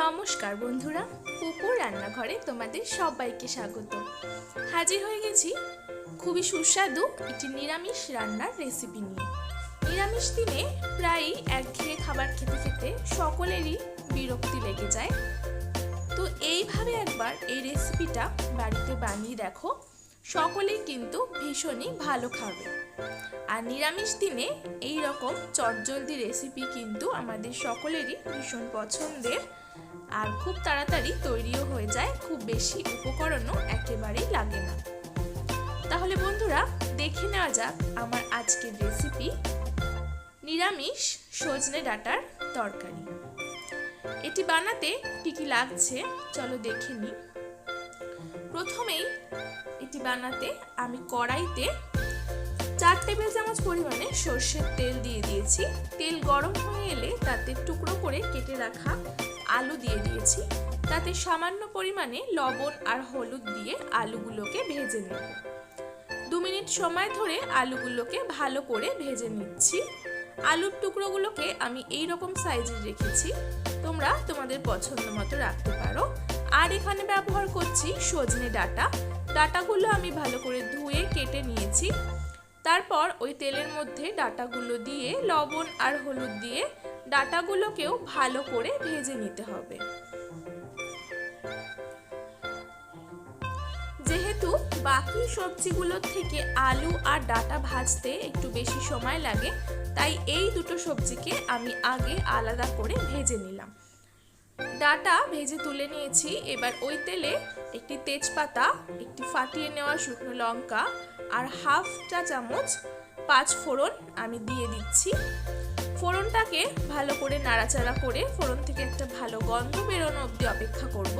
নমস্কার বন্ধুরা পুপুর রান্নাঘরে তোমাদের সবাইকে স্বাগত। হাজির হয়ে গেছি খুবই সুস্বাদু একটি নিরামিষ রান্নার রেসিপি নিয়ে। নিরামিষ দিনে প্রায়ই একঘেয়ে খাবার খেতে খেতে সকলেরই বিরক্তি লেগে যায়। তো এইভাবে একবার এই রেসিপিটা বাড়িতে বানিয়ে দেখো, সকলেই কিন্তু ভীষণই ভালো খাবে। আর নিরামিষ দিনে এই রকম চটজলদি রেসিপি কিন্তু আমাদের সকলেরই ভীষণ পছন্দের আর খুব তাড়াতাড়ি তৈরিও হয়ে যায়, খুব বেশি উপকরণও একেবারেই লাগে না। তাহলে বন্ধুরা, দেখে নেওয়া যাক আমার আজকের রেসিপি নিরামিষ সজনে ডাটার তরকারি। এটি বানাতে কী কী লাগছে চলো দেখে নিই। প্রথমেই এটি বানাতে আমি কড়াইতে চার টেবিল চামচ পরিমাণে সর্ষের তেল দিয়ে দিয়েছি। তেল গরম হয়ে এলে তাতে টুকরো করে কেটে রাখা আলু দিয়ে দিয়েছি। তাতে সামান্য পরিমাণে লবণ আর হলুদ দিয়ে আলুগুলোকে ভেজে নেব। দু মিনিট সময় ধরে আলুগুলোকে ভালো করে ভেজে নিচ্ছি। আলুর টুকরোগুলোকে আমি এই রকম সাইজের রেখেছি। তোমরা তোমাদের পছন্দ মতো রাখতে পারো। আর এখানে ব্যবহার করছি সজনে ডাটা। ডাটাগুলো আমি ভালো করে ধুয়ে কেটে নিয়েছি। তারপর ওই তেলের মধ্যে ডাটাগুলো দিয়ে লবণ আর হলুদ দিয়ে ডাটাগুলোকেও ভালো করে ভেজে নিতে হবে। যেহেতু বাকি সবজিগুলোর থেকে আলু আর ডাটা ভাজতে একটু বেশি সময় লাগে, তাই এই দুটো সবজিকে আমি আগে আলাদা করে ভেজে নিলাম। ডাটা ভেজে তুলে নিয়েছি, এবার ওই তেলে একটি তেজপাতা, একটি ফাটিয়ে নেওয়া শুকনো লঙ্কা আর হাফ চা চামচ পাঁচ ফোড়ন আমি দিয়ে দিচ্ছি। ফোড়নটাকে ভালো করে নাড়াচাড়া করে ফোড়ন থেকে একটা ভালো গন্ধ বেরোনো অবধি অপেক্ষা করব।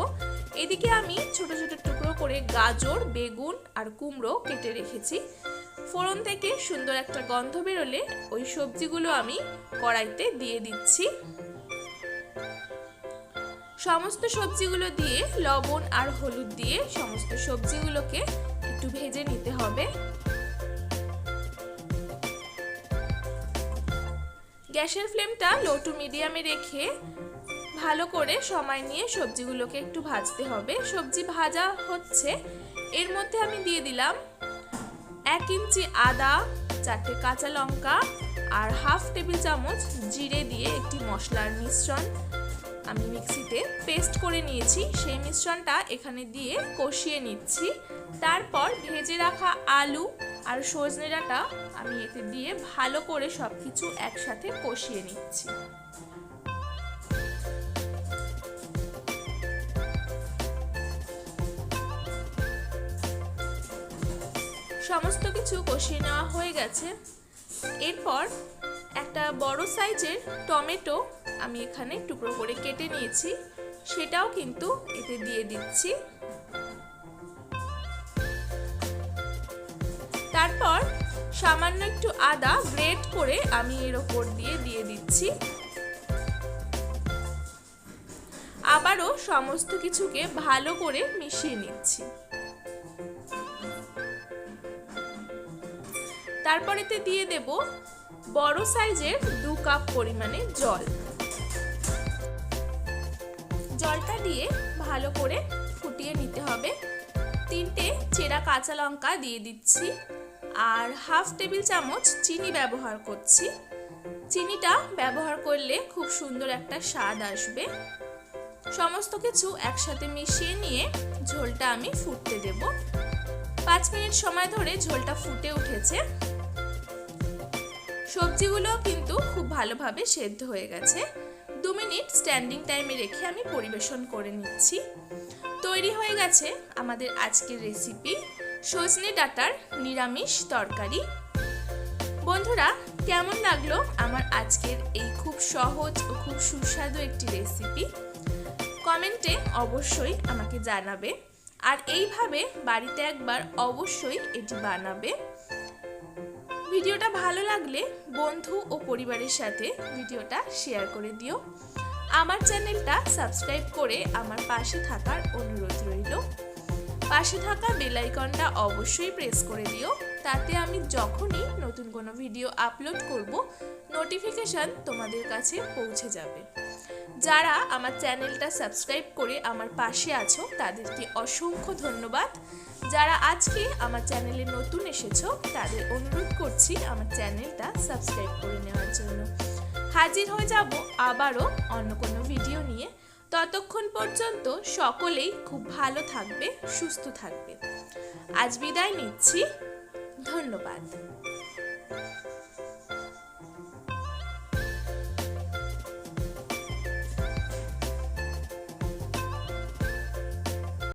এদিকে আমি ছোট ছোট টুকরো করে গাজর, বেগুন আর কুমড়ো কেটে রেখেছি। ফোড়ন থেকে সুন্দর একটা গন্ধ বেরোলে ওই সবজিগুলো আমি কড়াইতে দিয়ে দিচ্ছি। সমস্ত সবজিগুলো দিয়ে লবণ আর হলুদ দিয়ে সমস্ত সবজিগুলোকে একটু ভেজে নিতে হবে। গ্যাসের ফ্লেমটা লো টু মিডিয়ামে রেখে ভালো করে সময় নিয়ে সবজিগুলোকে একটু ভাজতে হবে। সবজি ভাজা হচ্ছে, এর মধ্যে আমি দিয়ে দিলাম এক ইঞ্চি আদা, চারটে কাঁচা লঙ্কা আর হাফ টেবিল চামচ জিরে দিয়ে একটি মশলার মিশ্রণ আমি মিক্সিতে পেস্ট করে নিয়েছি। সেই মিশ্রণটা এখানে দিয়ে কষিয়ে নিচ্ছি। তারপর ভেজে রাখা আলু আর সজনে ডাঁটা আমি এতে দিয়ে ভালো করে সব কিছু একসাথে কষিয়ে নিচ্ছি। সমস্ত কিছু কষিয়ে নেওয়া হয়ে গেছে। এরপর একটা বড় সাইজের টমেটো আমি এখানে টুকরো করে কেটে নিয়েছি। সেটাও কিন্তু এতে দিয়ে দিচ্ছি। তারপর সামান্য একটু আদা গ্রেট করে আমি এর ওপর দিয়ে দিয়ে দিচ্ছি। আবারও সমস্ত কিছুকে ভালো করে মিশিয়ে নিচ্ছি। তারপর এতে দিয়ে দেব বড় সাইজের দু কাপ পরিমাণে জল। জলটা দিয়ে ভালো করে ফুটিয়ে নিতে হবে। তিনটে চেরা কাঁচা লঙ্কা দিয়ে দিচ্ছি। আর হাফ টেবিল চামচ চিনি ব্যবহার করছি। চিনিটা ব্যবহার করলে খুব সুন্দর একটা স্বাদ আসবে। সমস্ত কিছু একসাথে মিশিয়ে নিয়ে ঝোলটা আমি ফুটতে দেব। পাঁচ মিনিট সময় ধরে ঝোলটা ফুটে উঠেছে। সবজিগুলো কিন্তু খুব ভালোভাবে সেদ্ধ হয়ে গেছে। দু মিনিট স্ট্যান্ডিং টাইমে রেখে আমি পরিবেশন করে নিচ্ছি। তৈরি হয়ে গেছে আমাদের আজকের রেসিপি। সজনে ডাটার নিরামিষ তরকারি। বন্ধুরা, কেমন লাগল আমার আজকের এই খুব সহজ ও খুব সুস্বাদু একটি রেসিপি কমেন্টে অবশ্যই আমাকে জানাবে। আর এইভাবে বাড়িতে একবার অবশ্যই এটি বানাবে। ভিডিওটা ভালো লাগলে বন্ধু ও পরিবারের সাথে ভিডিওটা শেয়ার করে দিও। আমার চ্যানেলটা সাবস্ক্রাইব করে আমার পাশে থাকার অনুরোধ রইল। পাশে থাকা বেলাইকনটা অবশ্যই প্রেস করে দিও। তাতে আমি যখনই নতুন কোনো ভিডিও আপলোড করব নোটিফিকেশান তোমাদের কাছে পৌঁছে যাবে। যারা আমার চ্যানেলটা সাবস্ক্রাইব করে আমার পাশে আছো, তাদেরকে অসংখ্য ধন্যবাদ। যারা আজকে আমার চ্যানেলে নতুন এসেছ, তাদের অনুরোধ করছি আমার চ্যানেলটা সাবস্ক্রাইব করে নেওয়ার জন্য। হাজির হয়ে যাব আবারও অন্য কোনো ভিডিও নিয়ে। ততক্ষণ পর্যন্ত সকলেই খুব ভালো থাকবে সুস্থ থাকবে। আজ বিদায় নিচ্ছি। ধন্যবাদ।